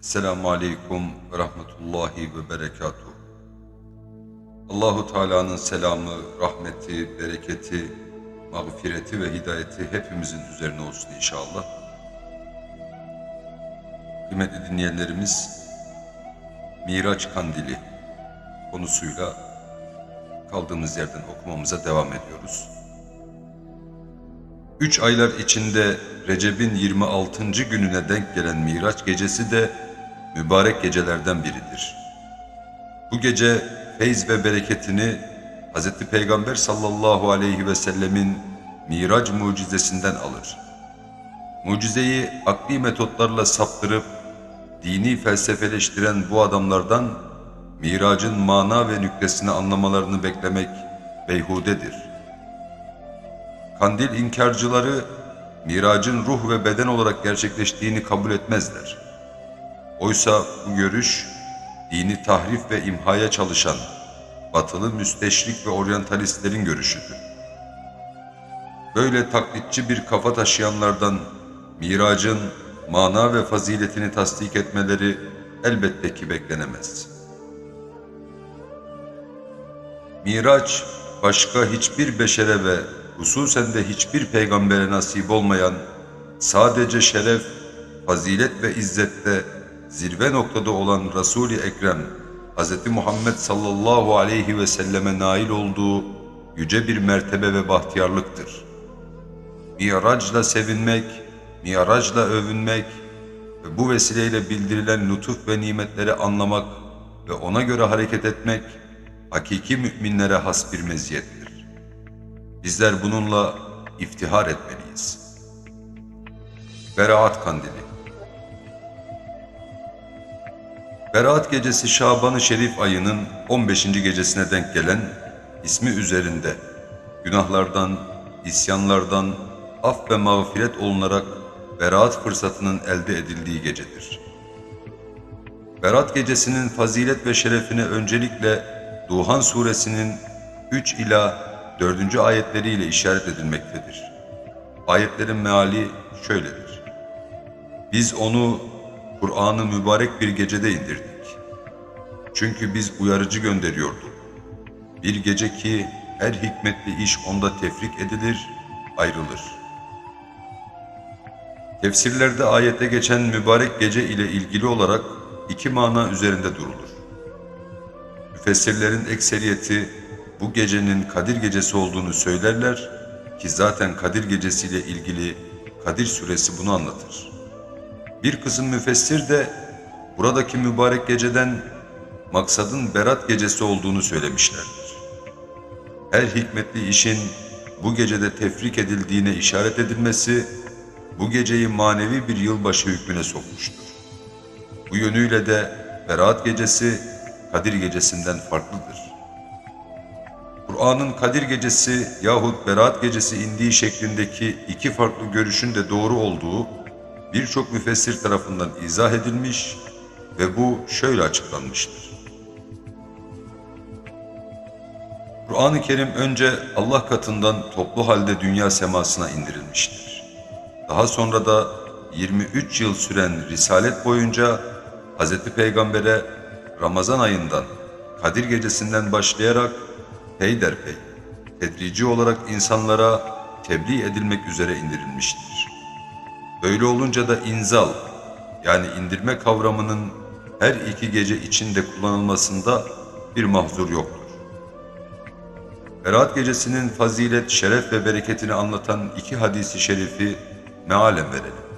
Selamun Aleyküm ve Rahmetullahi ve Berekatuhu. Allahu Teala'nın selamı, rahmeti, bereketi, mağfireti ve hidayeti hepimizin üzerine olsun inşallah. Kıymetli dinleyenlerimiz, Miraç Kandili konusuyla kaldığımız yerden okumamıza devam ediyoruz. Üç aylar içinde Recep'in 26. gününe denk gelen Miraç gecesi de mübarek gecelerden biridir. Bu gece feyz ve bereketini Hz. Peygamber sallallahu aleyhi ve sellemin Miraç mucizesinden alır. Mucizeyi akli metotlarla saptırıp dini felsefeleştiren bu adamlardan Miracın mana ve nüktesini anlamalarını beklemek beyhudedir. Kandil inkarcıları miracın ruh ve beden olarak gerçekleştiğini kabul etmezler. Oysa bu görüş dini tahrif ve imhaya çalışan batılı müsteşrik ve oryantalistlerin görüşüdür. Böyle taklitçi bir kafa taşıyanlardan miracın mana ve faziletini tasdik etmeleri elbette ki beklenemez. Miraç başka hiçbir beşere ve hususen de hiçbir peygambere nasip olmayan sadece şeref, fazilet ve izzette zirve noktada olan Resul-i Ekrem Hz. Muhammed sallallahu aleyhi ve selleme nail olduğu yüce bir mertebe ve bahtiyarlıktır. Miracla sevinmek, miracla övünmek ve bu vesileyle bildirilen lütuf ve nimetleri anlamak ve ona göre hareket etmek hakiki müminlere has bir meziyettir. Bizler bununla iftihar etmeliyiz. Beraat Kandili Beraat gecesi Şaban-ı Şerif ayının 15. gecesine denk gelen ismi üzerinde günahlardan, isyanlardan af ve mağfiret olunarak beraat fırsatının elde edildiği gecedir. Berat gecesinin fazilet ve şerefine öncelikle Duhan suresinin 3 ila 4. ayetleriyle işaret edilmektedir. Ayetlerin meali şöyledir. Biz onu Kur'an'ı mübarek bir gecede indirdik. Çünkü biz uyarıcı gönderiyorduk. Bir gece ki her hikmetli iş onda tefrik edilir, ayrılır. Tefsirlerde ayette geçen mübarek gece ile ilgili olarak iki mana üzerinde durulur. Müfessirlerin ekseriyeti bu gecenin Kadir gecesi olduğunu söylerler ki zaten Kadir gecesi ile ilgili Kadir suresi bunu anlatır. Bir kısım müfessir de buradaki mübarek geceden maksadın Berat gecesi olduğunu söylemişlerdir. Her hikmetli işin bu gecede tefrik edildiğine işaret edilmesi bu geceyi manevi bir yılbaşı hükmüne sokmuştur. Bu yönüyle de Berat gecesi Kadir gecesinden farklıdır. Kur'an'ın Kadir gecesi yahut Berat gecesi indiği şeklindeki iki farklı görüşün de doğru olduğu birçok müfessir tarafından izah edilmiş ve bu şöyle açıklanmıştır. Kur'an-ı Kerim önce Allah katından toplu halde dünya semasına indirilmiştir. Daha sonra da 23 yıl süren risalet boyunca Hz. Peygamber'e Ramazan ayından, Kadir gecesinden başlayarak peyderpey, tedrici olarak insanlara tebliğ edilmek üzere indirilmiştir. Böyle olunca da inzal, yani indirme kavramının her iki gece içinde kullanılmasında bir mahzur yoktur. Berat gecesinin fazilet, şeref ve bereketini anlatan iki hadisi şerifi mealen verelim.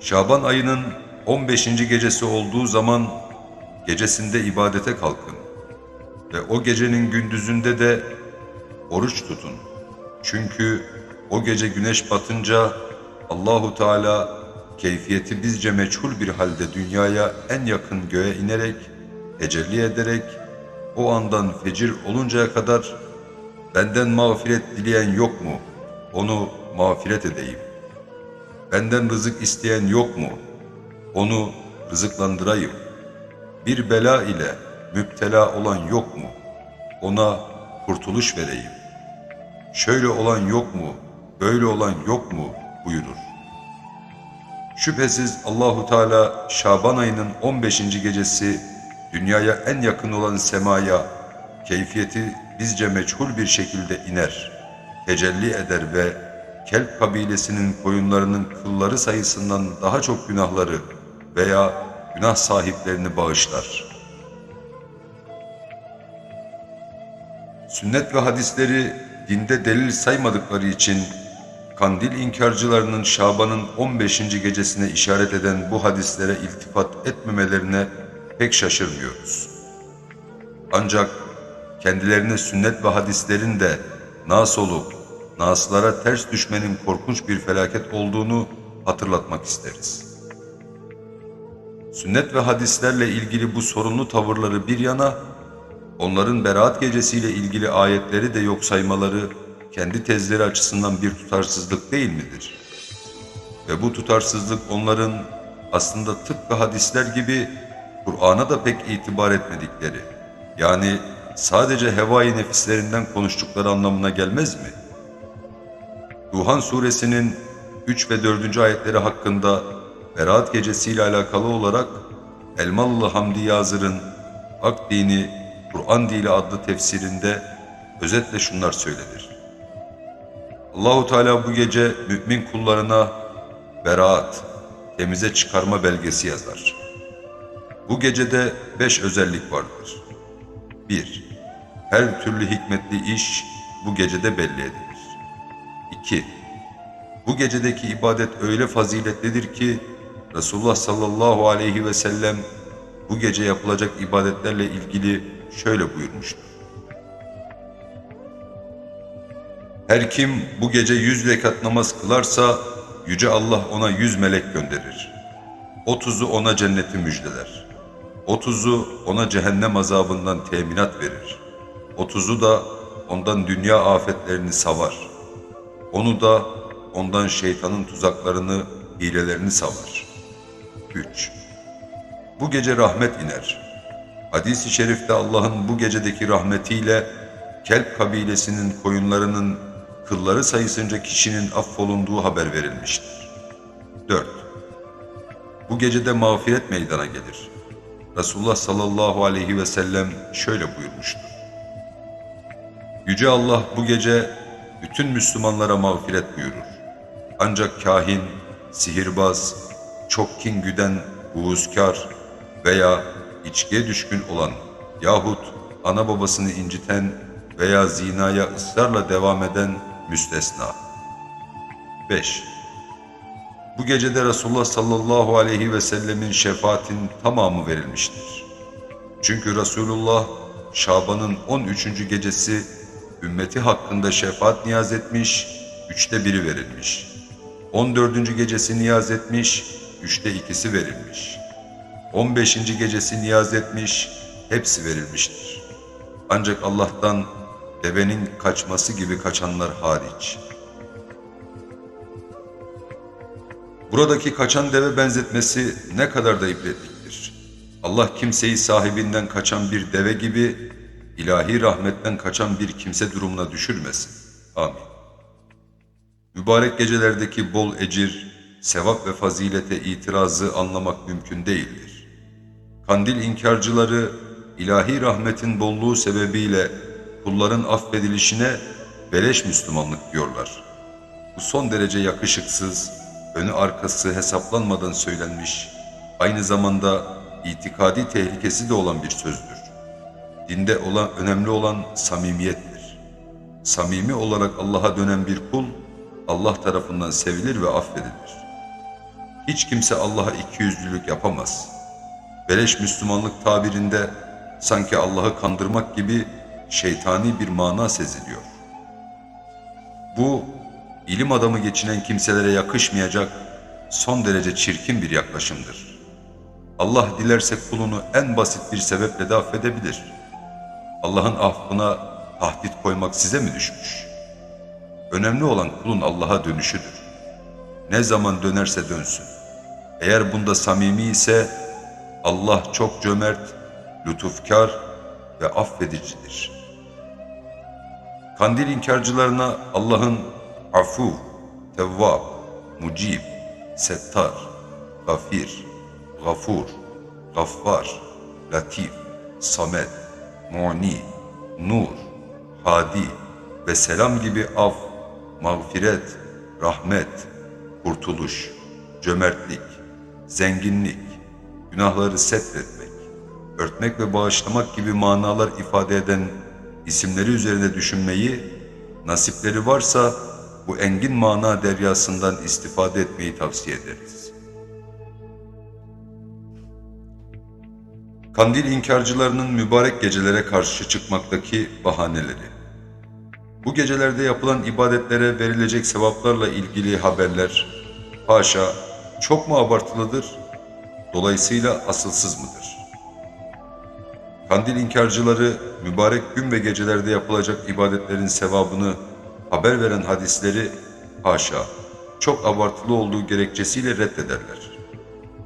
Şaban ayının 15. gecesi olduğu zaman gecesinde ibadete kalkın ve o gecenin gündüzünde de oruç tutun. Çünkü o gece güneş batınca Allahu Teala keyfiyeti bizce meçhul bir halde dünyaya en yakın göğe inerek, tecelli ederek o andan fecir oluncaya kadar benden mağfiret dileyen yok mu? Onu mağfiret edeyim. Benden rızık isteyen yok mu? Onu rızıklandırayım. Bir bela ile müptela olan yok mu? Ona kurtuluş vereyim. Şöyle olan yok mu? Böyle olan yok mu? buyurur. Şüphesiz Allahu Teala Şaban ayının 15. gecesi dünyaya en yakın olan semaya keyfiyeti bizce meçhul bir şekilde iner, tecelli eder ve Kelp kabilesinin koyunlarının kılları sayısından daha çok günahları veya günah sahiplerini bağışlar. Sünnet ve hadisleri dinde delil saymadıkları için kandil inkarcılarının Şaban'ın 15. gecesine işaret eden bu hadislere iltifat etmemelerine pek şaşırmıyoruz. Ancak kendilerine sünnet ve hadislerin de nas olup naslara ters düşmenin korkunç bir felaket olduğunu hatırlatmak isteriz. Sünnet ve hadislerle ilgili bu sorunlu tavırları bir yana, onların beraat gecesiyle ilgili ayetleri de yok saymaları kendi tezleri açısından bir tutarsızlık değil midir? Ve bu tutarsızlık onların aslında tıpkı hadisler gibi Kur'an'a da pek itibar etmedikleri, yani sadece hevai nefislerinden konuştukları anlamına gelmez mi? Duhan suresinin 3 ve 4. ayetleri hakkında Berat gecesiyle alakalı olarak Elmalı Hamdi Yazır'ın Hak Dini, Kur'an Dili adlı tefsirinde özetle şunlar söylenir. Allahu Teala bu gece mümin kullarına beraat, temize çıkarma belgesi yazar. Bu gecede beş özellik vardır. 1. Her türlü hikmetli iş bu gecede belli edilir. 2. Bu gecedeki ibadet öyle faziletlidir ki Resulullah sallallahu aleyhi ve sellem bu gece yapılacak ibadetlerle ilgili şöyle buyurmuştur. Her kim bu gece yüz rekat namaz kılarsa Yüce Allah ona yüz melek gönderir. Otuzu ona cenneti müjdeler. Otuzu ona cehennem azabından teminat verir. Otuzu da ondan dünya afetlerini savar. Onu da ondan şeytanın tuzaklarını, hilelerini savar. 3. Bu gece rahmet iner. Hadis-i şerifte Allah'ın bu gecedeki rahmetiyle Kelp kabilesinin koyunlarının kılları sayısınca kişinin affolunduğu haber verilmiştir. 4. Bu gecede mağfiret meydana gelir. Resulullah sallallahu aleyhi ve sellem şöyle buyurmuştur. Yüce Allah bu gece bütün Müslümanlara mağfiret buyurur. Ancak kahin, sihirbaz, çok kin güden, buğuzkar veya içkiye düşkün olan yahut ana babasını inciten veya zinaya ısrarla devam eden müstesna. 5. Bu gecede Resulullah sallallahu aleyhi ve sellemin şefaatin tamamı verilmiştir. Çünkü Resulullah Şaban'ın 13. gecesi ümmeti hakkında şefaat niyaz etmiş, üçte biri verilmiş. 14. gecesi niyaz etmiş, üçte ikisi verilmiş. 15. gecesi niyaz etmiş, hepsi verilmiştir. Ancak Allah'tan devenin kaçması gibi kaçanlar hariç. Buradaki kaçan deve benzetmesi ne kadar da ibretliktir. Allah kimseyi sahibinden kaçan bir deve gibi ilahi rahmetten kaçan bir kimse durumuna düşürmesin. Amin. Mübarek gecelerdeki bol ecir, sevap ve fazilete itirazı anlamak mümkün değildir. Kandil inkarcıları ilahi rahmetin bolluğu sebebiyle kulların affedilişine beleş Müslümanlık diyorlar. Bu son derece yakışıksız, önü arkası hesaplanmadan söylenmiş, aynı zamanda itikadi tehlikesi de olan bir sözdür. Dinde olan önemli olan samimiyettir. Samimi olarak Allah'a dönen bir kul, Allah tarafından sevilir ve affedilir. Hiç kimse Allah'a ikiyüzlülük yapamaz. Beleş Müslümanlık tabirinde sanki Allah'ı kandırmak gibi şeytani bir mana seziliyor. Bu, ilim adamı geçinen kimselere yakışmayacak son derece çirkin bir yaklaşımdır. Allah dilerse kulunu en basit bir sebeple de affedebilir. Allah'ın affına tahdit koymak size mi düşmüş? Önemli olan kulun Allah'a dönüşüdür. Ne zaman dönerse dönsün. Eğer bunda samimi ise Allah çok cömert, lütufkar ve affedicidir.'' Kandil inkarcılarına Allah'ın afu, tevvab, mucib, settar, Gafir, Gafur, Gaffar, Latif, Samet, Mu'ni, Nur, Hadi ve Selam gibi af, mağfiret, rahmet, kurtuluş, cömertlik, zenginlik, günahları setretmek, örtmek ve bağışlamak gibi manalar ifade eden isimleri üzerine düşünmeyi, nasipleri varsa bu engin mana deryasından istifade etmeyi tavsiye ederiz. Kandil inkarcılarının mübarek gecelere karşı çıkmaktaki bahaneleri. Bu gecelerde yapılan ibadetlere verilecek sevaplarla ilgili haberler, haşa, çok mu abartılıdır, dolayısıyla asılsız mıdır? Kandil inkarcıları mübarek gün ve gecelerde yapılacak ibadetlerin sevabını haber veren hadisleri haşa, çok abartılı olduğu gerekçesiyle reddederler.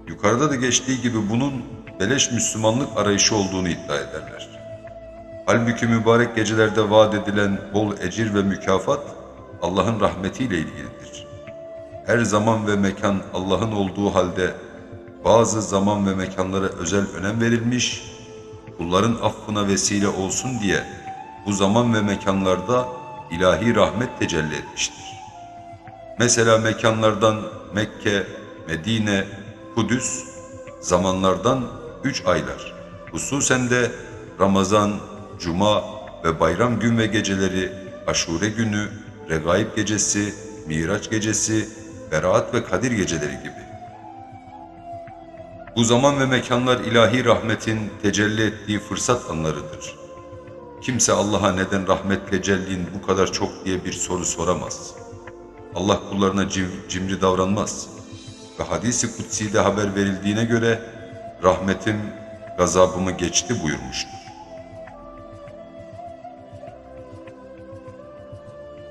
Yukarıda da geçtiği gibi bunun beleş Müslümanlık arayışı olduğunu iddia ederler. Halbuki mübarek gecelerde vaat edilen bol ecir ve mükafat Allah'ın rahmetiyle ilgilidir. Her zaman ve mekan Allah'ın olduğu halde bazı zaman ve mekanlara özel önem verilmiş, kulların affına vesile olsun diye bu zaman ve mekanlarda ilahi rahmet tecelli etmiştir. Mesela mekanlardan Mekke, Medine, Kudüs, zamanlardan üç aylar, hususen de Ramazan, Cuma ve bayram gün ve geceleri, aşure günü, regaib gecesi, miraç gecesi, beraat ve kadir geceleri gibi. Bu zaman ve mekanlar ilahi rahmetin tecelli ettiği fırsat anlarıdır. Kimse Allah'a neden rahmet tecellin bu kadar çok diye bir soru soramaz. Allah kullarına civ- cimri davranmaz. Ve hadisi kutsi'de haber verildiğine göre rahmetim gazabımı geçti buyurmuştur.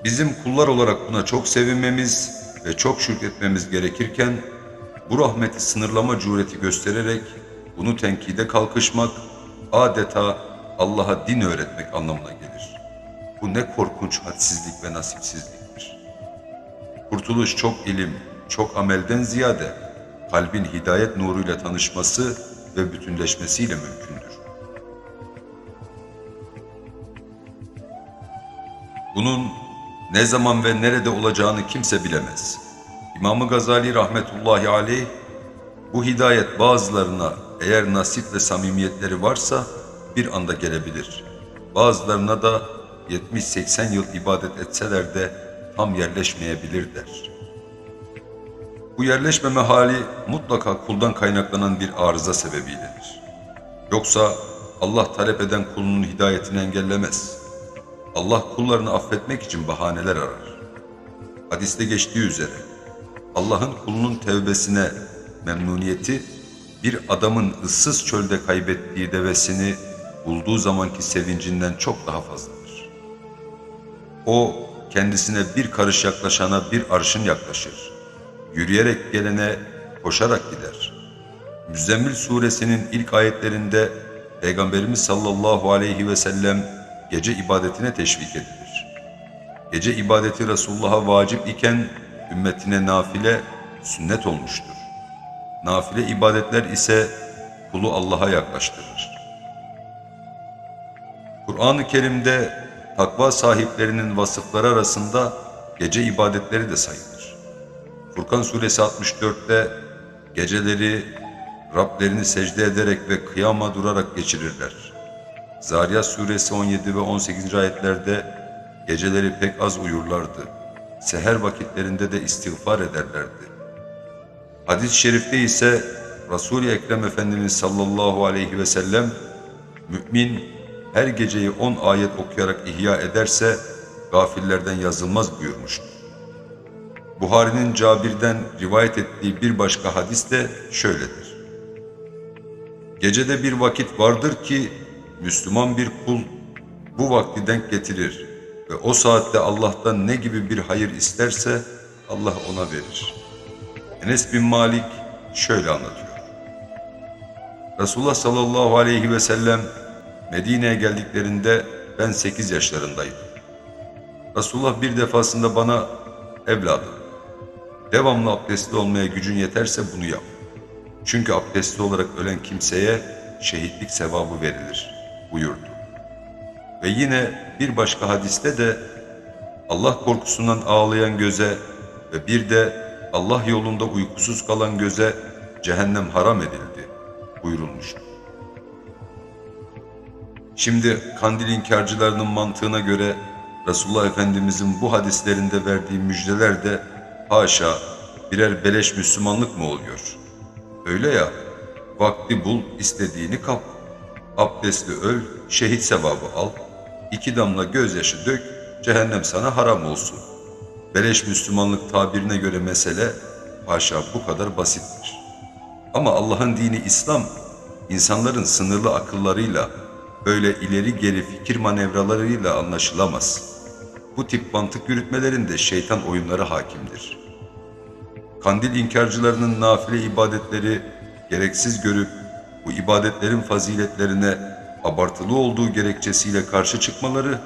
Bizim kullar olarak buna çok sevinmemiz ve çok şükretmemiz gerekirken bu rahmeti sınırlama cüreti göstererek bunu tenkide kalkışmak adeta Allah'a din öğretmek anlamına gelir. Bu ne korkunç hadsizlik ve nasipsizliktir. Kurtuluş çok ilim, çok amelden ziyade kalbin hidayet nuruyla tanışması ve bütünleşmesiyle mümkündür. Bunun ne zaman ve nerede olacağını kimse bilemez. İmam-ı Gazali rahmetullahi aleyh bu hidayet bazılarına eğer nasip ve samimiyetleri varsa bir anda gelebilir. Bazılarına da 70-80 yıl ibadet etseler de tam yerleşmeyebilir der. Bu yerleşmeme hali mutlaka kuldan kaynaklanan bir arıza sebebiyledir. Yoksa Allah talep eden kulunun hidayetini engellemez. Allah kullarını affetmek için bahaneler arar. Hadiste geçtiği üzere Allah'ın kulunun tevbesine memnuniyeti bir adamın ıssız çölde kaybettiği devesini bulduğu zamanki sevincinden çok daha fazladır. O kendisine bir karış yaklaşana bir arşın yaklaşır. Yürüyerek gelene koşarak gider. Müzzemmil suresinin ilk ayetlerinde Peygamberimiz sallallahu aleyhi ve sellem gece ibadetine teşvik edilir. Gece ibadeti Resulullah'a vacip iken ümmetine nafile sünnet olmuştur. Nafile ibadetler ise kulu Allah'a yaklaştırır. Kur'an-ı Kerim'de takva sahiplerinin vasıfları arasında gece ibadetleri de sayılır. Furkan suresi 64'te geceleri Rablerini secde ederek ve kıyama durarak geçirirler. Zariyat suresi 17 ve 18. ayetlerde geceleri pek az uyurlardı. Seher vakitlerinde de istiğfar ederlerdi. Hadis-i şerifte ise Resul-i Ekrem Efendimiz sallallahu aleyhi ve sellem mümin her geceyi 10 ayet okuyarak ihya ederse gafillerden yazılmaz buyurmuştur. Buhari'nin Cabir'den rivayet ettiği bir başka hadis de şöyledir. Gecede bir vakit vardır ki Müslüman bir kul bu vakti denk getirir ve o saatte Allah'tan ne gibi bir hayır isterse Allah ona verir. Enes bin Malik şöyle anlatıyor. Resulullah sallallahu aleyhi ve sellem Medine'ye geldiklerinde ben 8 yaşlarındaydım. Resulullah bir defasında bana evladım devamlı abdestli olmaya gücün yeterse bunu yap. Çünkü abdestli olarak ölen kimseye şehitlik sevabı verilir buyurdu. Ve yine bir başka hadiste de Allah korkusundan ağlayan göze ve bir de Allah yolunda uykusuz kalan göze cehennem haram edildi buyurulmuştur. Şimdi kandil inkarcılarının mantığına göre Resulullah Efendimizin bu hadislerinde verdiği müjdeler de haşa birer beleş Müslümanlık mı oluyor? Öyle ya, vakti bul, istediğini kap. Abdestli öl, şehit sevabı al. İki damla gözyaşı dök, cehennem sana haram olsun. Beleş Müslümanlık tabirine göre mesele haşa bu kadar basittir. Ama Allah'ın dini İslam, insanların sınırlı akıllarıyla, böyle ileri geri fikir manevralarıyla anlaşılamaz. Bu tip mantık yürütmelerinde şeytan oyunları hakimdir. Kandil inkarcılarının nafile ibadetleri gereksiz görüp bu ibadetlerin faziletlerine abartılı olduğu gerekçesiyle karşı çıkmaları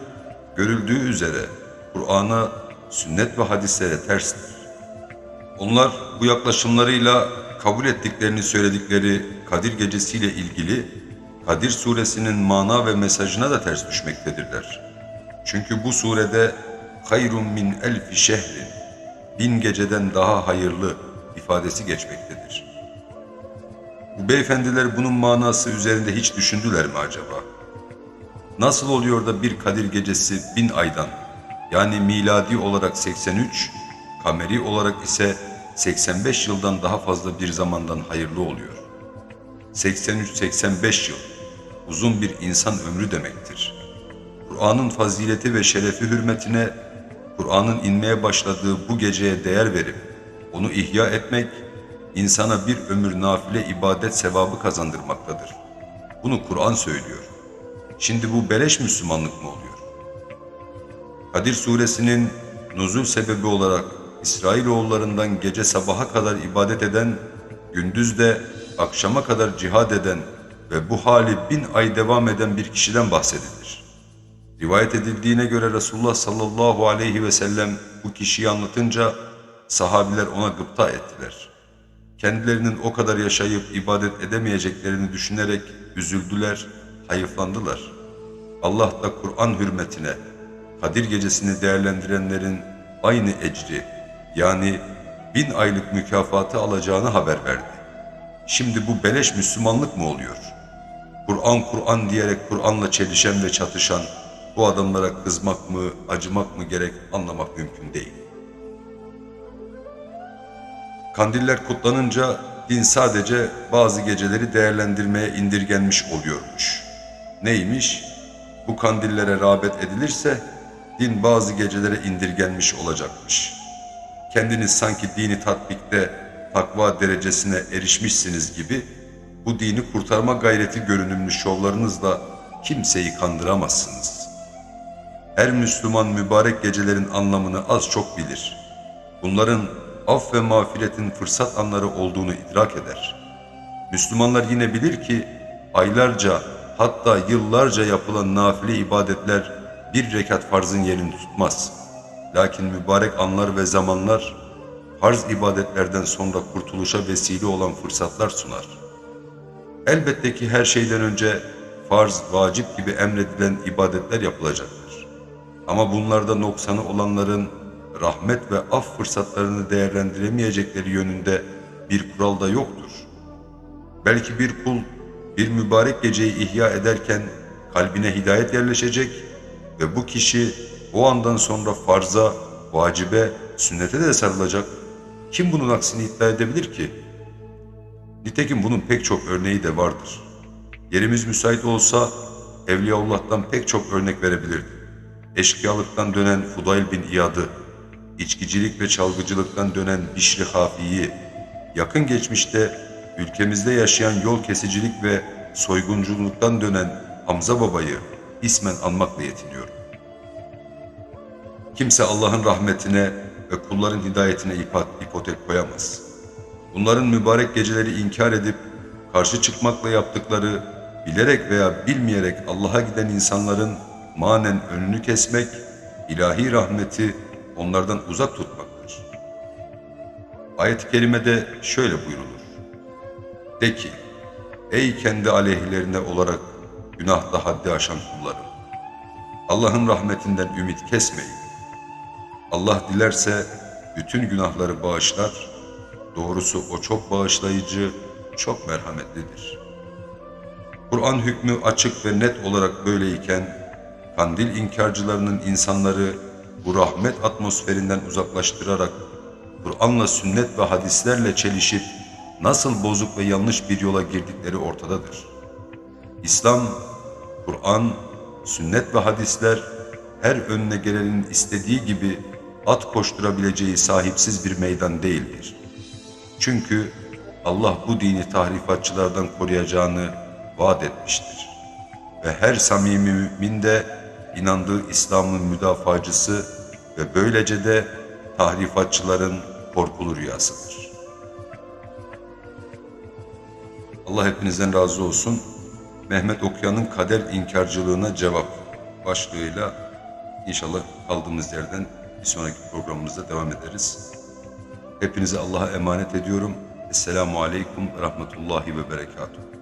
görüldüğü üzere Kur'an'a, sünnet ve hadislere terstir. Onlar bu yaklaşımlarıyla kabul ettiklerini söyledikleri Kadir gecesiyle ilgili Kadir suresinin mana ve mesajına da ters düşmektedirler. Çünkü bu surede hayrun min elfi şehrin bin geceden daha hayırlı ifadesi geçmektedir. Beyefendiler bunun manası üzerinde hiç düşündüler mi acaba? Nasıl oluyor da bir Kadir gecesi bin aydan yani miladi olarak 83, kameri olarak ise 85 yıldan daha fazla bir zamandan hayırlı oluyor. 83-85 yıl uzun bir insan ömrü demektir. Kur'an'ın fazileti ve şerefi hürmetine Kur'an'ın inmeye başladığı bu geceye değer verip onu ihya etmek insana bir ömür nafile ibadet sevabı kazandırmaktadır. Bunu Kur'an söylüyor. Şimdi bu beleş Müslümanlık mı oluyor? Kadir suresinin nuzul sebebi olarak İsrailoğullarından gece sabaha kadar ibadet eden, gündüz de akşama kadar cihad eden ve bu hali bin ay devam eden bir kişiden bahsedilir. Rivayet edildiğine göre Resulullah sallallahu aleyhi ve sellem bu kişiyi anlatınca sahabiler ona gıpta ettiler. Kendilerinin o kadar yaşayıp ibadet edemeyeceklerini düşünerek üzüldüler, hayıflandılar. Allah da Kur'an hürmetine Kadir gecesini değerlendirenlerin aynı ecri yani bin aylık mükafatı alacağını haber verdi. Şimdi bu beleş Müslümanlık mı oluyor? Kur'an Kur'an diyerek Kur'an'la çelişen ve çatışan bu adamlara kızmak mı, acımak mı gerek anlamak mümkün değil. Kandiller kutlanınca din sadece bazı geceleri değerlendirmeye indirgenmiş oluyormuş. Neymiş? Bu kandillere rağbet edilirse din bazı gecelere indirgenmiş olacakmış. Kendiniz sanki dini tatbikte takva derecesine erişmişsiniz gibi bu dini kurtarma gayreti görünümlü şovlarınızla kimseyi kandıramazsınız. Her Müslüman mübarek gecelerin anlamını az çok bilir. Bunların af ve mağfiretin fırsat anları olduğunu idrak eder. Müslümanlar yine bilir ki aylarca hatta yıllarca yapılan nafile ibadetler bir rekat farzın yerini tutmaz. Lakin mübarek anlar ve zamanlar farz ibadetlerden sonra kurtuluşa vesile olan fırsatlar sunar. Elbette ki her şeyden önce farz, vacip gibi emredilen ibadetler yapılacaktır. Ama bunlarda noksanı olanların rahmet ve af fırsatlarını değerlendiremeyecekleri yönünde bir kural da yoktur. Belki bir kul bir mübarek geceyi ihya ederken kalbine hidayet yerleşecek ve bu kişi o andan sonra farza, vacibe, sünnete de sarılacak. Kim bunun aksini iddia edebilir ki? Nitekim bunun pek çok örneği de vardır. Yerimiz müsait olsa Evliyaullah'tan pek çok örnek verebilirdim. Eşkıyalıktan dönen Fudayl bin İyad'ı, içkicilik ve çalgıcılıktan dönen Bişri Hafi'yi, yakın geçmişte ülkemizde yaşayan yol kesicilik ve soygunculuktan dönen Hamza Baba'yı ismen anmakla yetiniyorum. Kimse Allah'ın rahmetine ve kulların hidayetine ipotek koyamaz. Bunların mübarek geceleri inkar edip karşı çıkmakla yaptıkları bilerek veya bilmeyerek Allah'a giden insanların manen önünü kesmek, ilahi rahmeti onlardan uzak tutmaktır. Ayet-i kerimede şöyle buyrulur. De ki, ey kendi aleyhlerine olarak günahda haddi aşan kullarım. Allah'ın rahmetinden ümit kesmeyin. Allah dilerse bütün günahları bağışlar. Doğrusu o çok bağışlayıcı, çok merhametlidir. Kur'an hükmü açık ve net olarak böyleyken, kandil inkarcılarının insanları bu rahmet atmosferinden uzaklaştırarak, Kur'an'la sünnet ve hadislerle çelişip, nasıl bozuk ve yanlış bir yola girdikleri ortadadır. İslam, Kur'an, sünnet ve hadisler her önüne gelenin istediği gibi at koşturabileceği sahipsiz bir meydan değildir. Çünkü Allah bu dini tahrifatçılardan koruyacağını vaat etmiştir. Ve her samimi mümin de inandığı İslam'ın müdafacısı ve böylece de tahrifatçıların korkulu rüyasıdır. Allah hepinizden razı olsun. Mehmet Okuyan'ın kader inkarcılığına cevap başlığıyla inşallah kaldığımız yerden bir sonraki programımızda devam ederiz. Hepinizi Allah'a emanet ediyorum. Esselamu Aleyküm ve Rahmetullahi ve Berekatuhu.